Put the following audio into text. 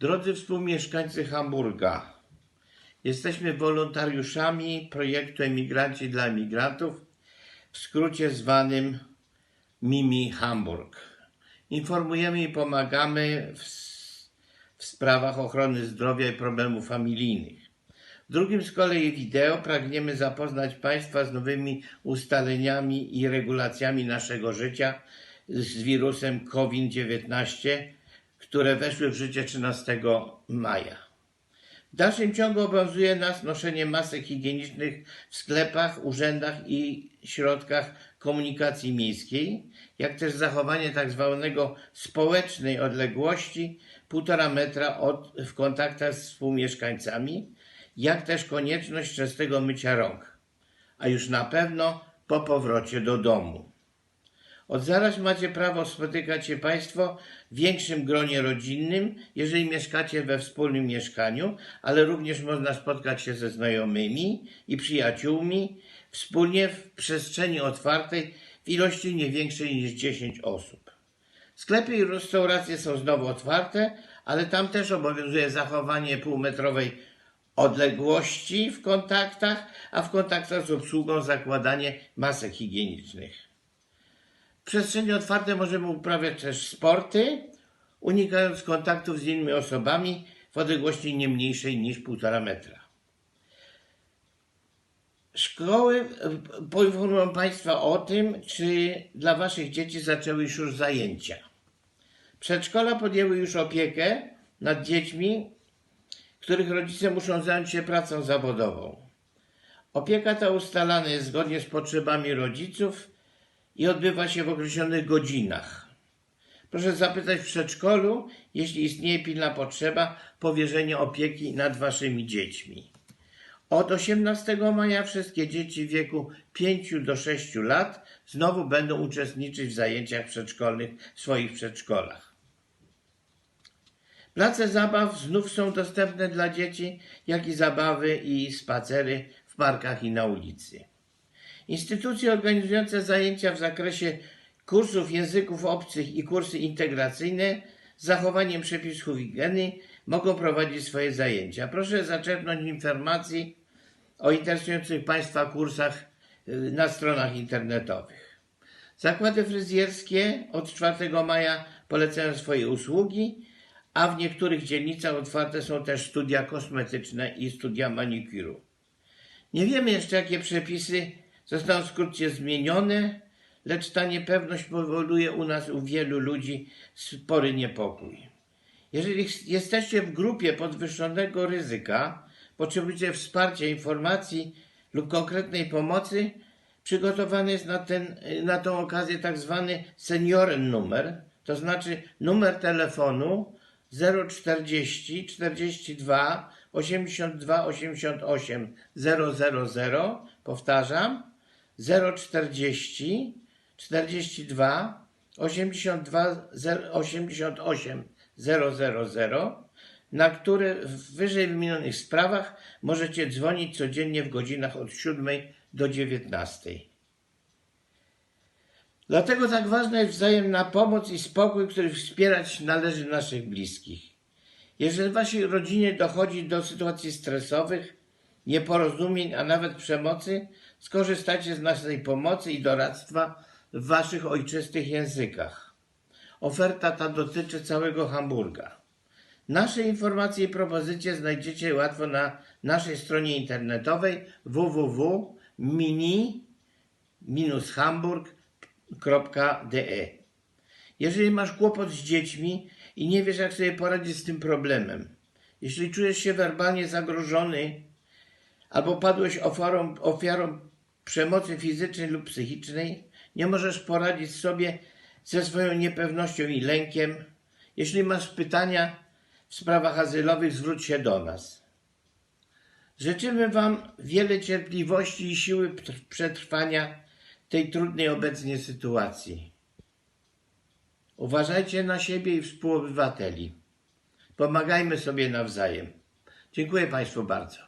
Drodzy współmieszkańcy Hamburga, jesteśmy wolontariuszami projektu Emigranci dla Emigrantów, w skrócie zwanym Mimi Hamburg. Informujemy i pomagamy w, w sprawach ochrony zdrowia i problemów familijnych. W drugim z kolei wideo pragniemy zapoznać Państwa z nowymi ustaleniami i regulacjami naszego życia z wirusem COVID-19, które weszły w życie 13 maja. W dalszym ciągu obowiązuje nas noszenie masek higienicznych w sklepach, urzędach i środkach komunikacji miejskiej, jak też zachowanie tak zwanego społecznej odległości 1,5 metra od, w kontaktach z współmieszkańcami, jak też konieczność częstego mycia rąk, a już na pewno po powrocie do domu. Od zaraz macie prawo spotykać się Państwo w większym gronie rodzinnym, jeżeli mieszkacie we wspólnym mieszkaniu, ale również można spotkać się ze znajomymi i przyjaciółmi wspólnie w przestrzeni otwartej w ilości nie większej niż 10 osób. Sklepy i restauracje są znowu otwarte, ale tam też obowiązuje zachowanie półmetrowej odległości w kontaktach, a w kontaktach z obsługą zakładanie masek higienicznych. Przestrzeni otwartej możemy uprawiać też sporty, unikając kontaktów z innymi osobami w odległości nie mniejszej niż 1,5 metra. Szkoły poinformują Państwa o tym, czy dla Waszych dzieci zaczęły już zajęcia. Przedszkola podjęły już opiekę nad dziećmi, których rodzice muszą zająć się pracą zawodową. Opieka ta ustalana jest zgodnie z potrzebami rodziców i odbywa się w określonych godzinach. Proszę zapytać w przedszkolu, jeśli istnieje pilna potrzeba powierzenia opieki nad waszymi dziećmi. Od 18 maja wszystkie dzieci w wieku 5 do 6 lat znowu będą uczestniczyć w zajęciach przedszkolnych w swoich przedszkolach. Place zabaw znów są dostępne dla dzieci, jak i zabawy i spacery w parkach i na ulicy. Instytucje organizujące zajęcia w zakresie kursów języków obcych i kursy integracyjne z zachowaniem przepisów higieny mogą prowadzić swoje zajęcia. Proszę zaczerpnąć informacji o interesujących Państwa kursach y, na stronach internetowych. Zakłady fryzjerskie od 4 maja polecają swoje usługi, a w niektórych dzielnicach otwarte są też studia kosmetyczne i studia manikuru. Nie wiemy jeszcze, jakie przepisy zostaną wkrótce zmienione, lecz ta niepewność powoduje u nas, u wielu ludzi, spory niepokój. Jeżeli jesteście w grupie podwyższonego ryzyka, potrzebujecie wsparcia, informacji lub konkretnej pomocy, przygotowany jest na, ten, na tą okazję tak zwany senioren numer, to znaczy numer telefonu 040 42 82 88 000, powtarzam, 040 42 82 0- 88 000, na które w wyżej wymienionych sprawach możecie dzwonić codziennie w godzinach od 7 do 19. Dlatego tak ważna jest wzajemna pomoc i spokój, który wspierać należy naszych bliskich. Jeżeli w waszej rodzinie dochodzi do sytuacji stresowych, nieporozumień, a nawet przemocy, skorzystajcie z naszej pomocy i doradztwa w waszych ojczystych językach. Oferta ta dotyczy całego Hamburga. Nasze informacje i propozycje znajdziecie łatwo na naszej stronie internetowej www.mini-hamburg.de. Jeżeli masz kłopot z dziećmi i nie wiesz, jak sobie poradzić z tym problemem, jeśli czujesz się werbalnie zagrożony albo padłeś ofiarą, ofiarą przemocy fizycznej lub psychicznej, nie możesz poradzić sobie ze swoją niepewnością i lękiem, jeśli masz pytania w sprawach azylowych, zwróć się do nas. Życzymy Wam wiele cierpliwości i siły pr- przetrwania tej trudnej obecnie sytuacji. Uważajcie na siebie i współobywateli. Pomagajmy sobie nawzajem. Dziękuję Państwu bardzo.